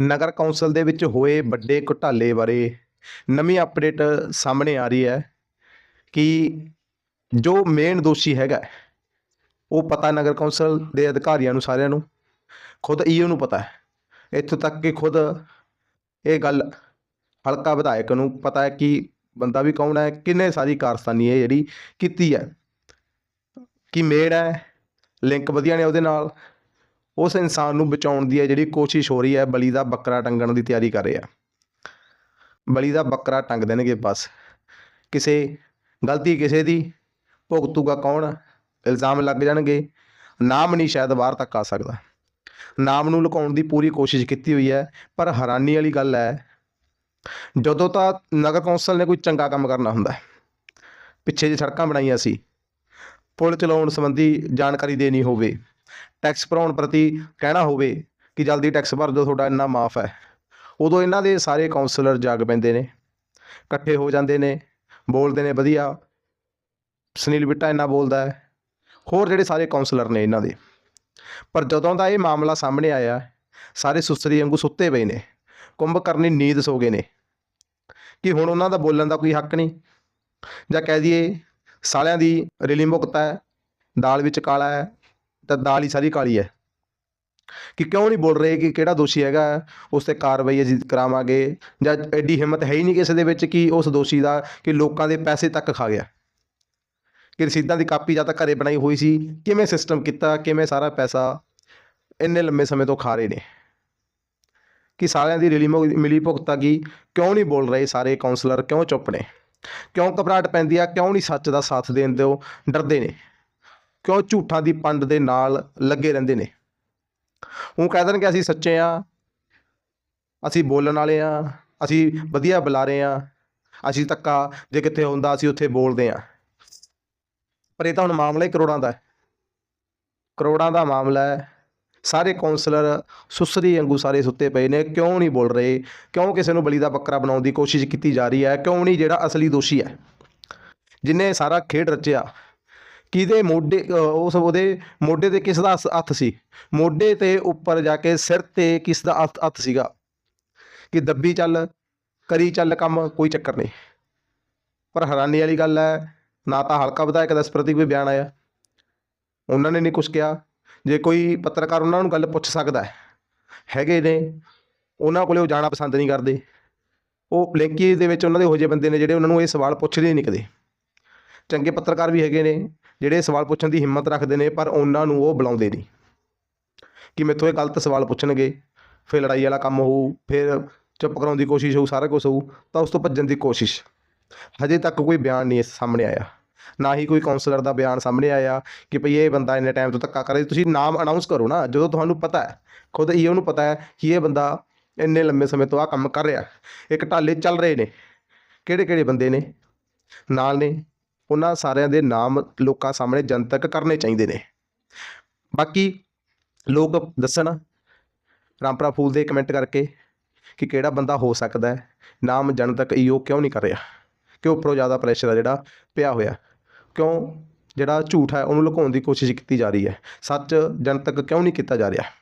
ਨਗਰ council ਦੇ ਵਿੱਚ ਹੋਏ ਵੱਡੇ ਘੁਟਾਲੇ ਬਾਰੇ ਨਵੀਂ ਅਪਡੇਟ ਸਾਹਮਣੇ ਆ ਰਹੀ ਹੈ ਕਿ ਜੋ ਮੇਨ ਦੋਸ਼ੀ ਹੈਗਾ ਉਹ ਪਤਾ ਨਗਰ ਕੌਂਸਲ ਦੇ ਅਧਿਕਾਰੀਆਂ ਨੂੰ ਸਾਰਿਆਂ ਨੂੰ, ਖੁਦ ਈਓ ਨੂੰ ਪਤਾ ਹੈ। ਇੱਥੋਂ ਤੱਕ ਕਿ ਖੁਦ ਇਹ ਗੱਲ ਹਲਕਾ ਵਿਧਾਇਕ ਨੂੰ ਪਤਾ ਹੈ ਕਿ ਬੰਦਾ ਵੀ ਕੌਣ ਹੈ, ਕਿੰਨੇ ਸਾਰੀ ਕਾਰਸਤਾਨੀ ਹੈ ਜਿਹੜੀ ਕੀਤੀ ਹੈ, ਕਿ ਮੇੜ ਹੈ ਲਿੰਕ ਵਧੀਆ ਨੇ ਉਹਦੇ ਨਾਲ ਉਸ ਇਨਸਾਨ ਨੂੰ ਬਚਾਉਣ ਦੀ ਹੈ ਜਿਹੜੀ ਕੋਸ਼ਿਸ਼ ਹੋ ਰਹੀ ਹੈ, ਬਲੀ ਦਾ ਬੱਕਰਾ ਟੰਗਣ ਦੀ ਤਿਆਰੀ ਕਰ ਰਿਹਾ ਬਲੀ ਦਾ ਬੱਕਰਾ ਟੰਗ ਦੇਣਗੇ ਬਸ। ਕਿਸੇ ਗਲਤੀ ਕਿਸੇ ਦੀ, ਭੁਗਤੂਗਾ ਕੌਣ? ਇਲਜ਼ਾਮ ਲੱਗ ਜਾਣਗੇ। ਨਾਮ ਨਹੀਂ ਸ਼ਾਇਦ ਬਾਹਰ ਤੱਕ ਆ ਸਕਦਾ। ਨਾਮ ਨੂੰ ਲੁਕਾਉਣ ਦੀ ਪੂਰੀ ਕੋਸ਼ਿਸ਼ ਕੀਤੀ ਹੋਈ ਹੈ, ਪਰ ਹੈਰਾਨੀ ਵਾਲੀ ਗੱਲ ਹੈ, ਜਦੋਂ ਤਾਂ ਨਗਰ ਕੌਂਸਲ ਨੇ ਕੋਈ ਚੰਗਾ ਕੰਮ ਕਰਨਾ ਹੁੰਦਾ ਪਿੱਛੇ ਜੇ ਸੜਕਾਂ ਬਣਾਈਆਂ ਸੀ। ਪੁਲ ਚਲਾਉਣ ਸੰਬੰਧੀ ਜਾਣਕਾਰੀ ਦੇਣੀ ਹੋਵੇ। ਟੈਕਸ ਭਰਾਉਣ ਪ੍ਰਤੀ ਕਹਿਣਾ ਹੋਵੇ ਕਿ ਜਲਦੀ ਟੈਕਸ ਭਰ ਦਿਓ, ਤੁਹਾਡਾ ਇੰਨਾ ਮਾਫ ਹੈ। ਉਦੋਂ ਇਹਨਾਂ ਦੇ ਸਾਰੇ ਕਾਉਂਸਲਰ ਜਾਗ ਪੈਂਦੇ ਨੇ, ਇਕੱਠੇ ਹੋ ਜਾਂਦੇ ਨੇ, ਬੋਲਦੇ ਨੇ, ਵਧੀਆ, ਸੁਨੀਲ ਬਿੱਟਾ ਇੰਨਾ ਬੋਲਦਾ ਹੈ। ਹੋਰ ਜਿਹੜੇ ਸਾਰੇ ਕਾਉਂਸਲਰ ਨੇ ਇਹਨਾਂ ਦੇ। ਪਰ ਜਦੋਂ ਦਾ ਇਹ ਮਾਮਲਾ ਸਾਹਮਣੇ ਆਇਆ, ਸਾਰੇ ਸੁਸਰੀ ਵਾਂਗੂ ਸੁੱਤੇ ਪਏ ਨੇ, ਕੁੰਭ ਕਰਨੀ ਨੀਂਦ ਸੋ ਗਏ ਨੇ। ਕਿ ਹੁਣ ਉਹਨਾਂ ਦਾ ਬੋਲਣ ਦਾ ਕੋਈ ਹੱਕ ਨਹੀਂ? ਜਾਂ ਕਹਿ ਦਈਏ, ਸਾਲਿਆਂ ਦੀ ਰੇਲੀ ਮੁਕਤ ਹੈ, ਦਾਲ ਵਿੱਚ ਕਾਲਾ ਹੈ ਤਾਂ ਦਾਲ ਹੀ ਸਾਰੀ ਕਾਲੀ ਹੈ। ਕਿ ਕਿਉਂ ਨਹੀਂ ਬੋਲ ਰਹੇ ਕਿ ਕਿਹੜਾ ਦੋਸ਼ੀ ਹੈਗਾ, ਉਸ ਤੇ ਕਾਰਵਾਈ ਅਸੀਂ ਕਰਾਵਾਂਗੇ ਜਾਂ ਐਡੀ ਹਿੰਮਤ ਹੈ ਹੀ ਨਹੀਂ ਕਿਸੇ ਦੇ ਵਿੱਚ ਕਿ ਉਸ ਦੋਸ਼ੀ ਦਾ, ਕਿ ਲੋਕਾਂ ਦੇ ਪੈਸੇ ਤੱਕ ਖਾ ਗਿਆ। ਕਿ ਰਸੀਦਾਂ ਦੀ ਕਾਪੀ ਜਾਂ ਤਾਂ ਘਰੇ ਬਣਾਈ ਹੋਈ ਸੀ, ਕਿਵੇਂ ਸਿਸਟਮ ਕੀਤਾ, ਕਿਵੇਂ ਸਾਰਾ ਪੈਸਾ ਇੰਨੇ ਲੰਮੇ ਸਮੇਂ ਤੋਂ ਖਾ ਰਹੇ ਨੇ। ਕਿ ਸਾਰਿਆਂ ਦੀ ਰੇਲੀ ਮਿਲੀ ਭੁਗਤਾ ਕੀ ਕਿਉਂ ਨਹੀਂ ਬੋਲ ਰਹੇ ਸਾਰੇ ਕਾਉਂਸਲਰ ਕਿਉਂ ਚੁੱਪ ਨੇ? ਕਿਉਂ ਘਬਰਾਹਟ ਪੈਂਦੀ ਆ, ਕਿਉਂ ਨਹੀਂ ਸੱਚ ਦਾ ਸਾਥ ਦੇਣ ਦਿਓ, ਡਰਦੇ ਨੇ। ਕਿਉਂ ਝੂਠਾਂ ਦੀ ਪੰਡ ਦੇ ਨਾਲ ਲੱਗੇ ਰਹਿੰਦੇ ਨੇ? ਉਹ ਕਹਿ ਦੇਣਗੇ, ਅਸੀਂ ਸੱਚੇ ਆ, ਅਸੀਂ ਬੋਲਣ ਵਾਲੇ ਆ, ਅਸੀਂ ਵਧੀਆ ਬੁਲਾਰੇ ਆ, ਅਸੀਂ ਧੱਕਾ, ਜੇ ਕਿੱਥੇ ਹੁੰਦਾ ਅਸੀਂ ਉੱਥੇ ਬੋਲਦੇ ਆ। ਪਰ ਇਹ ਤਾਂ ਹੁਣ ਮਾਮਲਾ ਹੀ ਕਰੋੜਾਂ ਦਾ ਹੈ। ਕਰੋੜਾਂ ਦਾ ਮਾਮਲਾ ਹੈ। ਸਾਰੇ ਕਾਉਂਸਲਰ ਸੁਸਰੀ ਵਾਂਗੂ ਸਾਰੇ ਸੁੱਤੇ ਪਏ ਨੇ, ਕਿਉਂ ਨਹੀਂ ਬੋਲ ਰਹੇ? ਕਿਉਂ ਕਿਸੇ ਨੂੰ ਬਲੀ ਦਾ ਬੱਕਰਾ ਬਣਾਉਣ ਦੀ ਕੋਸ਼ਿਸ਼ ਕੀਤੀ ਜਾ ਰਹੀ ਹੈ? ਕਿਉਂ ਨਹੀਂ ਜਿਹੜਾ ਅਸਲੀ ਦੋਸ਼ੀ ਹੈ? ਜਿਨੇ ਸਾਰਾ ਖੇਡ ਰਚਿਆ ਕਿਹਦੇ ਮੋਢੇ ਉਸ ਉਹਦੇ ਮੋਢੇ ਤੇ ਕਿਸ ਦਾ ਹੱਸ- ਹੱਥ ਸੀ? ਮੋਢੇ ਤੇ ਉੱਪਰ ਜਾ ਕੇ ਸਿਰ ਤੇ ਕਿਸ ਦਾ ਹੱਥ ਹੱਥ ਸੀਗਾ? ਕਿ ਦੱਬੀ ਚੱਲ, ਕਰੀ ਚੱਲ ਕੰਮ, ਕੋਈ ਚੱਕਰ ਨਹੀਂ। ਪਰ ਹੈਰਾਨੀ ਵਾਲੀ ਗੱਲ ਹੈ, ਨਾ ਤਾਂ ਹਲਕਾ ਵਿਧਾਇਕ ਦਾ ਇਸ ਪ੍ਰਤੀ ਕੋਈ ਬਿਆਨ ਆਇਆ। ਉਹਨਾਂ ਨੇ ਨਹੀਂ ਕੁਝ ਕਿਹਾ। ਜੇ ਕੋਈ ਪੱਤਰਕਾਰ ਉਹਨਾਂ ਨੂੰ ਗੱਲ ਪੁੱਛ ਸਕਦਾ ਹੈ, ਹੈਗੇ ਨੇ, ਉਹਨਾਂ ਕੋਲੇ ਉਹ ਜਾਣਾ ਪਸੰਦ ਨਹੀਂ ਕਰਦੇ। ਉਹ ਲਿੰਕੀ ਦੇ ਵਿੱਚ ਉਹਨਾਂ ਦੇ ਇਹੋ ਜਿਹੇ ਬੰਦੇ ਨੇ ਜਿਹੜੇ ਉਹਨਾਂ ਨੂੰ ਇਹ ਸਵਾਲ ਪੁੱਛਦੇ ਨਹੀਂ ਕਦੇ। ਚੰਗੇ ਪੱਤਰਕਾਰ ਵੀ ਹੈਗੇ ਨੇ। ਜਿਹੜੇ ਸਵਾਲ ਪੁੱਛਣ ਦੀ ਹਿੰਮਤ ਰੱਖਦੇ ਨੇ, ਪਰ ਉਹਨਾਂ ਨੂੰ ਉਹ ਬੁਲਾਉਂਦੇ ਨਹੀਂ। ਕਿ ਮੈਥੋਂ ਇਹ ਗਲਤ ਸਵਾਲ ਪੁੱਛਣਗੇ, ਫਿਰ ਲੜਾਈ ਵਾਲਾ ਕੰਮ ਹੋਊ, ਫਿਰ ਚੁੱਪ ਕਰਾਉਣ ਦੀ ਕੋਸ਼ਿਸ਼ ਹੋਊ, ਸਾਰਾ ਕੁਝ ਹੋਊ, ਤਾਂ ਉਸ ਤੋਂ ਭੱਜਣ ਦੀ ਕੋਸ਼ਿਸ਼। ਹਜੇ ਤੱਕ ਕੋਈ ਬਿਆਨ ਨਹੀਂ ਇਸ ਸਾਹਮਣੇ ਆਇਆ। ਨਾ ਹੀ ਕੋਈ ਕਾਉਂਸਲਰ ਦਾ ਬਿਆਨ ਸਾਹਮਣੇ ਆਇਆ ਕਿ ਭਈ ਇਹ ਬੰਦਾ ਇੰਨੇ ਟਾਈਮ ਤੋਂ ਧੱਕਾ ਕਰੇ। ਤੁਸੀਂ ਨਾਮ ਅਨਾਉਂਸ ਕਰੋ ਨਾ, ਜਦੋਂ ਤੁਹਾਨੂੰ ਪਤਾ ਹੈ, ਖੁਦ ਈਓ ਨੂੰ ਪਤਾ ਹੈ ਕਿ ਇਹ ਬੰਦਾ ਇੰਨੇ ਲੰਮੇ ਸਮੇਂ ਤੋਂ ਆ ਕੰਮ ਕਰ ਰਿਹਾ ਇਹ ਘਟਾਲੇ ਚੱਲ ਰਹੇ ਨੇ। ਕਿਹੜੇ ਕਿਹੜੇ ਬੰਦੇ ਨੇ? ਨਾਲ ਨੇ। ਉਹਨਾਂ ਸਾਰਿਆਂ ਦੇ ਨਾਮ ਲੋਕਾਂ ਸਾਹਮਣੇ ਜਨਤਕ ਕਰਨੇ ਚਾਹੀਦੇ ਨੇ। ਬਾਕੀ ਲੋਕ ਦੱਸਣ ਰਾਮਪਰਾ ਫੂਲ ਦੇ ਕਮੈਂਟ ਕਰਕੇ ਕਿ ਕਿਹੜਾ ਬੰਦਾ ਹੋ ਸਕਦਾ ਹੈ, ਨਾਮ ਜਨਤਕ ਈਓ ਕਿਉਂ ਨਹੀਂ ਕਰ ਰਿਹਾ? ਕਿ ਉੱਪਰੋਂ ਜ਼ਿਆਦਾ ਪ੍ਰੈਸ਼ਰ ਆ ਜਿਹੜਾ ਪਿਆ ਹੋਇਆ? ਕਿਉਂ ਜਿਹੜਾ ਝੂਠ ਹੈ, ਉਹਨੂੰ ਲੁਕਾਉਣ ਦੀ ਕੋਸ਼ਿਸ਼ ਕੀਤੀ ਜਾ ਰਹੀ ਹੈ। ਸੱਚ ਜਨਤਕ ਕਿਉਂ ਨਹੀਂ ਕੀਤਾ ਜਾ ਰਿਹਾ?